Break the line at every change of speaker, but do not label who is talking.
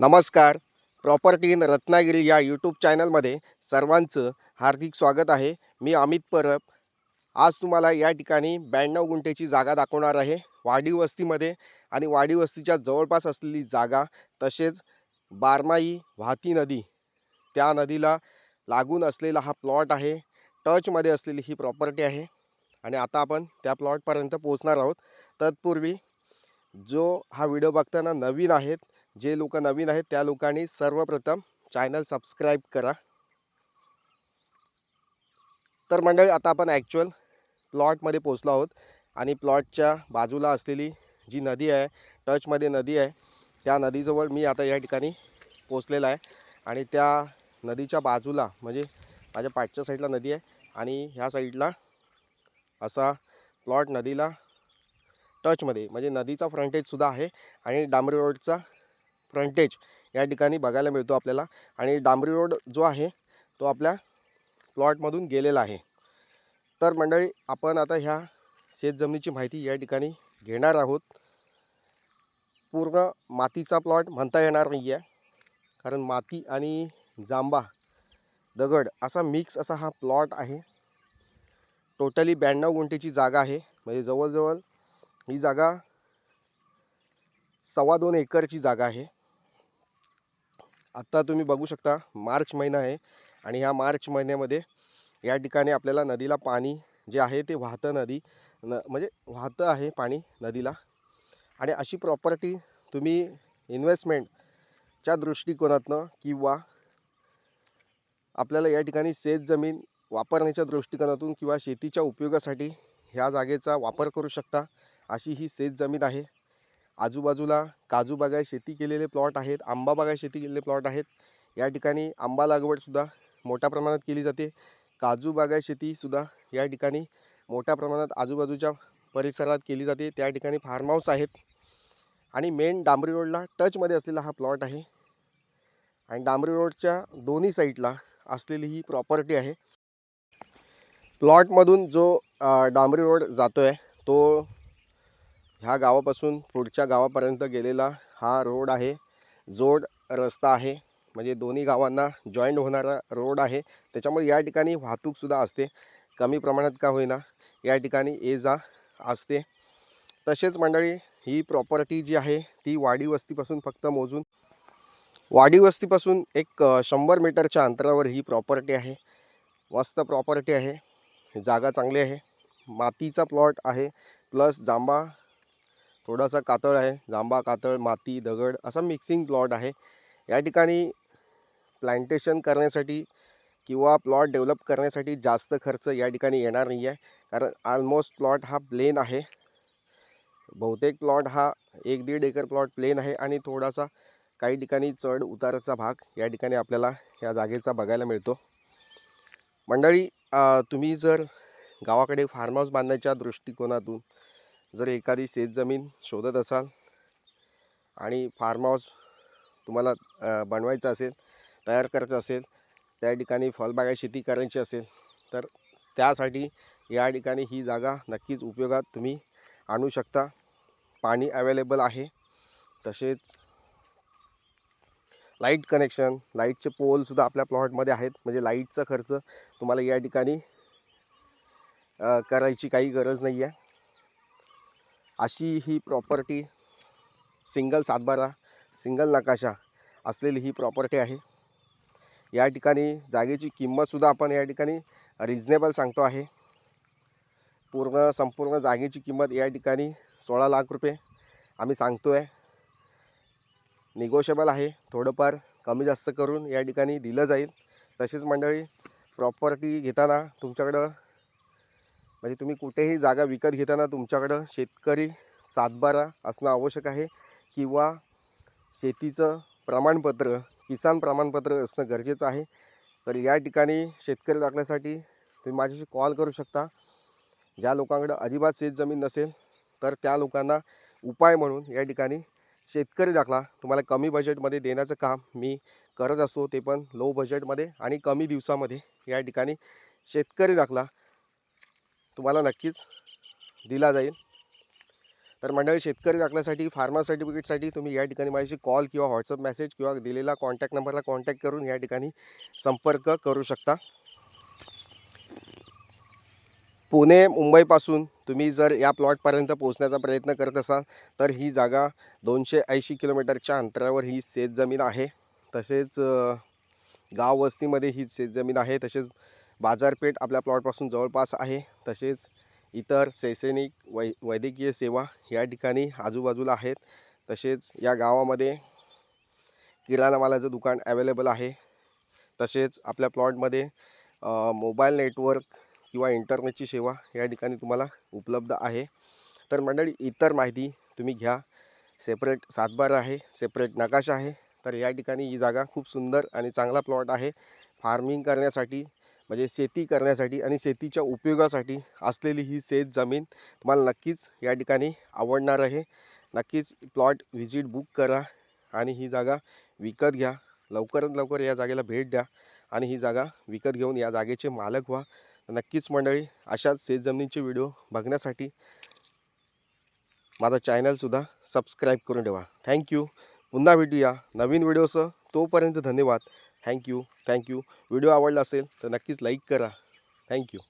नमस्कार. Property in Ratnagiri या YouTube चॅनलमध्ये सर्वांचं हार्दिक स्वागत आहे. मी अमित परब. आज तुम्हाला या ठिकाणी ब्याण्णव गुंठेची जागा दाखवणार आहे. वाडी वस्तीमध्ये आणि वाडी वस्तीच्या जवळपास असलेली जागा तसेच बारमाई वाहती नदी त्या नदीला लागून असलेला हा प्लॉट आहे. टचमध्ये असलेली ही प्रॉपर्टी आहे. आणि आता आपण त्या प्लॉटपर्यंत पोहोचणार आहोत. तत्पूर्वी जो हा व्हिडिओ बघताना नवीन आहेत जे लोक नवीन आहेत त्या लोकांनी सर्वप्रथम चॅनल सबस्क्राईब करा. तर मंडळी आता आपण ॲक्च्युअल प्लॉटमध्ये पोचलो आहोत आणि प्लॉटच्या बाजूला असलेली जी नदी आहे टचमध्ये नदी आहे त्या नदीजवळ मी आता या ठिकाणी पोचलेला आहे. आणि त्या नदीच्या बाजूला म्हणजे माझ्या पाठच्या साईडला नदी आहे आणि ह्या साईडला असा प्लॉट नदीला टचमध्ये म्हणजे नदीचा फ्रंटेजसुद्धा आहे आणि डांबरी रोडचा फ्रंटेज या ठिकाणी बघायला मिळतो आपल्याला. आणि डांबरी रोड जो आहे तो आपल्या प्लॉटमधून गेलेला आहे. तर मंडळी आपण आता ह्या शेतजमिनीची माहिती या ठिकाणी घेणार आहोत. पूर्ण मातीचा प्लॉट म्हणता येणार नाही आहे कारण माती आणि जांबा दगड असा मिक्स असा हा प्लॉट आहे. टोटली ब्याण्णव गुंठेची जागा आहे. म्हणजे जवळजवळ ही जागा सव्वा दोन एकरची जागा आहे. आत्ता तुम्ही बघू शकता मार्च महिना आहे आणि ह्या मार्च महिन्यामध्ये या ठिकाणी आपल्याला नदीला पाणी जे आहे ते वाहतं नदी न म्हणजे वाहतं आहे पाणी नदीला. आणि अशी प्रॉपर्टी तुम्ही इन्व्हेस्टमेंटच्या दृष्टिकोनातनं किंवा आपल्याला या ठिकाणी शेतजमीन वापरण्याच्या दृष्टिकोनातून किंवा शेतीच्या उपयोगासाठी ह्या जागेचा वापर करू शकता अशी ही शेतजमीन आहे. आजूबाजूला काजू बागाय शेती केलेले प्लॉट आहेत आंबा बागाय शेती केलेले प्लॉट आहेत. या ठिकाणी आंबा लागवडसुद्धा मोठ्या प्रमाणात केली जाते. काजू बागाय शेतीसुद्धा या ठिकाणी मोठ्या प्रमाणात आजूबाजूच्या परिसरात केली जाते. त्या ठिकाणी फार्म हाऊस आहेत. आणि मेन डांबरी रोडला टचमध्ये असलेला हा प्लॉट आहे. आणि डांबरी रोडच्या दोन्ही साईडला असलेली ही प्रॉपर्टी आहे. प्लॉटमधून जो डांबरी रोड जातो आहे तो ह्या गावापासून पुढच्या गावापर्यंत गेलेला हा रोड आहे. जोड रस्ता आहे. म्हणजे दोन्ही गावांना जॉईंट होणारा रोड आहे. त्याच्यामुळे या ठिकाणी वाहतूकसुद्धा असते. कमी प्रमाणात का होईना या ठिकाणी ये जा असते. तसेच मंडळी ही प्रॉपर्टी जी आहे ती वाडी वस्तीपासून फक्त मोजून वाडी वस्तीपासून एक शंभर मीटरच्या अंतरावर ही प्रॉपर्टी आहे. मस्त प्रॉपर्टी आहे. जागा चांगली आहे. मातीचा प्लॉट आहे. प्लस जांबा थोडासा कातळ आहे जांबा कातळ माती दगड असा मिक्सिंग प्लॉट आहे. या ठिकाणी प्लांटेशन करण्यासाठी किंवा प्लॉट डेव्हलप करण्यासाठी जास्त खर्च या ठिकाणी येणार नाही आहे. कारण ऑलमोस्ट प्लॉट हा प्लेन आहे. बहुतेक प्लॉट हा एक दीड एकर प्लॉट प्लेन आहे आणि थोडासा काही ठिकाणी चढ उताराचा भाग या ठिकाणी आपल्याला या जागेचा बघायला मिळतो. मंडळी तुम्ही जर गावाकडे फार्म हाऊस बांधण्याच्या दृष्टिकोनातून जर एखादी शेतजमीन शोधत असाल आणि फार्म हाऊस तुम्हाला बनवायचं असेल तयार करायचं असेल त्या ठिकाणी फळबागा शेती करायची असेल तर त्यासाठी या ठिकाणी ही जागा नक्कीच उपयोगात तुम्ही आणू शकता. पाणी अवेलेबल आहे. तसेच लाइट कनेक्शन लाईटचे पोलसुद्धा आपल्या प्लॉटमध्ये आहेत. म्हणजे लाईटचा खर्च तुम्हाला या ठिकाणी करायची काही गरज नाही आहे अशी ही प्रॉपर्टी सिंगल सातबारा सिंगल नकाशा असलेली ही प्रॉपर्टी आहे. या ठिकाणी जागेची किंमतसुद्धा आपण या ठिकाणी रिजनेबल सांगतो आहे. पूर्ण संपूर्ण जागेची किंमत या ठिकाणी सोळा लाख रुपये आम्ही सांगतो आहे निगोशिएबल आहे. थोडंफार कमी जास्त करून या ठिकाणी दिलं जाईल. तसेच मंडळी प्रॉपर्टी घेताना तुमच्याकडं म्हणजे तुम्ही कुठेही जागा विकत घेताना तुमच्याकडं शेतकरी सातबारा असणं आवश्यक आहे किंवा शेतीचं प्रमाणपत्र किसान प्रमाणपत्र असणं गरजेचं आहे. तर या ठिकाणी शेतकरी दाखल्यासाठी तुम्ही माझ्याशी कॉल करू शकता. ज्या लोकांकडं अजिबात शेतजमीन नसेल तर त्या लोकांना उपाय म्हणून या ठिकाणी शेतकरी दाखला. तुम्हाला कमी बजेटमध्ये देण्याचं काम मी करत असतो ते पण लो बजेटमध्ये आणि कमी दिवसामध्ये या ठिकाणी शेतकरी दाखला. तुम्हाला नक्कीच दिला जाईल. तर मंडळी शेतकरी दाखल्यासाठी फार्मर सर्टिफिकेटसाठी तुम्ही या ठिकाणी माझ्याशी कॉल किंवा व्हॉट्सअप मेसेज किंवा दिलेला कॉन्टॅक्ट नंबरला कॉन्टॅक्ट करून या ठिकाणी संपर्क करू शकता. पुणे मुंबईपासून तुम्ही जर या प्लॉटपर्यंत पोहोचण्याचा प्रयत्न करत असाल तर ही जागा दोनशे ऐंशी किलोमीटरच्या अंतरावर ही शेतजमीन आहे. तसेच गाव वस्तीमध्ये ही शेतजमीन आहे. तसेच बाजारपेठ आपल्या प्लॉटपासून जवळपास आहे. तसेच इतर शैक्षणिक वै वैद्यकीय सेवा या ठिकाणी आजूबाजूला आहेत. तसेच या गावामध्ये किराणा मालाचं दुकान ॲवेलेबल आहे. तसेच आपल्या प्लॉटमध्ये मोबाईल नेटवर्क किंवा इंटरनेटची सेवा या ठिकाणी तुम्हाला उपलब्ध आहे. तर मंडळी इतर माहिती तुम्ही घ्या. सेपरेट सातबार आहे सेपरेट नकाशा आहे. तर या ठिकाणी ही जागा खूप सुंदर आणि चांगला प्लॉट आहे. फार्मिंग करण्यासाठी म्हणजे शेती करण्यासाठी आणि शेतीच्या उपयोगासाठी असलेली ही शेत जमीन तुम्हाला नक्कीच या ठिकाणी आवडणार आहे. नक्कीच प्लॉट व्हिजिट बुक करा आणि ही जागा विकत घ्या. लवकरात लवकर या जागेला भेट द्या आणि ही जागा विकत घेऊन या जागेचे मालक व्हा. नक्कीच मंडळी अशाच शेतजमिनीचे व्हिडिओ बघण्यासाठी माझा चॅनलसुद्धा सबस्क्राईब करून ठेवा. थँक्यू पुन्हा भेटूया नवीन व्हिडिओसह. तोपर्यंत धन्यवाद. Thank you thank you. व्हिडिओ आवडला असेल तर नक्कीच लाईक करा. थँक्यू.